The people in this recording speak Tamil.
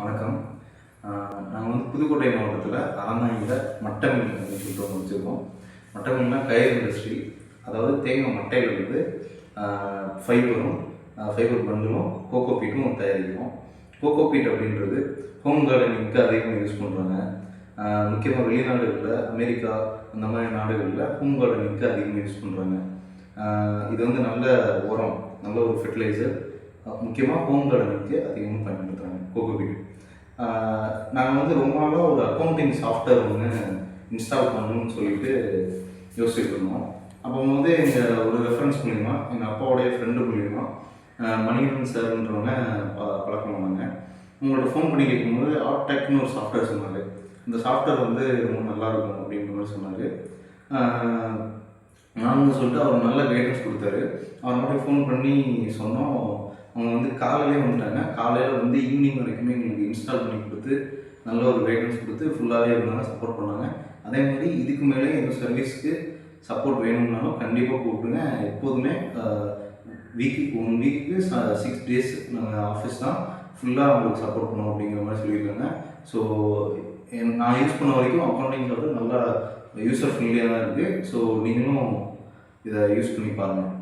வணக்கம். நாங்கள் வந்து புதுக்கோட்டை மாவட்டத்தில் அறந்தாங்கியில் மட்டமில் அப்படின்னு சொல்லிட்டு ஒன்று வச்சுருக்கோம். மட்டமில்னா கயிறு இண்டஸ்ட்ரி அதாவது தேங்காய் மட்டையிலிருந்து ஃபைபரும் ஃபைபர் பண்டிலும் கோகோ பீட்டும் தயாரிக்கிறோம். கோகோ பீட் அப்படின்றது ஹோம் கார்டனிங்க்கு அதிகமாக யூஸ் பண்ணுறாங்க முக்கியமாக வெளிநாடுகளில் அமெரிக்கா அந்த மாதிரி நாடுகளில் ஹோம் கார்டனிங்க்கு அதிகமாக யூஸ் பண்ணுறாங்க இது வந்து நல்ல உரம் நல்ல ஒரு ஃபெர்டிலைசர் முக்கியமாக ஹோம் கார்டனுக்கு அதிகமாக பயன்படுத்துகிறாங்க கோகோபிட் நாங்கள் வந்து ரொம்ப நாளாக ஒரு அக்கௌண்டிங் சாஃப்ட்வேர் ஒன்று இன்ஸ்டால் பண்ணணும்னு சொல்லிட்டு யோசிச்சுட்டு இருந்தோம். அப்போ வந்து எங்கள் ஒரு ரெஃபரன்ஸ் மூலிமா எங்கள் அப்பாவுடைய ஃப்ரெண்டு மூலிமா மணிகண்டன் சார்ன்றவங்க ப- பழக்கம் பண்ணாங்க உங்கள்ட்ட ஃபோன் பண்ணி கேட்கும்போது ஆர்டெக்னு ஒரு சாஃப்ட்வேர் சொன்னார். இந்த சாஃப்ட்வேர் வந்து ரொம்ப நல்லா இருக்கும் அப்படின்ற மாதிரி சொன்னார். நானும் சொல்லிட்டு அவர் நல்ல கைடன்ஸ் கொடுத்தாரு. அவர் மட்டும் ஃபோன் பண்ணி சொன்னோம். அவங்க வந்து காலையிலே வந்துட்டாங்க. காலையில் வந்து ஈவினிங் வரைக்குமே எங்களுக்கு இன்ஸ்டால் பண்ணி கொடுத்து நல்ல ஒரு கைடன்ஸ் கொடுத்து ஃபுல்லாகவே இருந்தாங்க சப்போர்ட் பண்ணாங்க. அதே மாதிரி இதுக்கு மேலே எந்த சர்வீஸ்க்கு சப்போர்ட் வேணும்னாலும் கண்டிப்பாக கூப்பிடுங்க எப்போதுமே week one week six days நாங்கள் ஆஃபீஸ் தான் ஃபுல்லாக அவங்களுக்கு சப்போர்ட் பண்ணோம் அப்படிங்கிற மாதிரி சொல்லியிருக்காங்க. ஸோ நான் யூஸ் பண்ண வரைக்கும் அக்கௌண்டிங் சொல்லிட்டு நல்லா யூஸர் ஃப்ரெண்ட்லியாக தான் இருக்குது ஸோ நீங்களும் இதை யூஸ் பண்ணி பாருங்கள்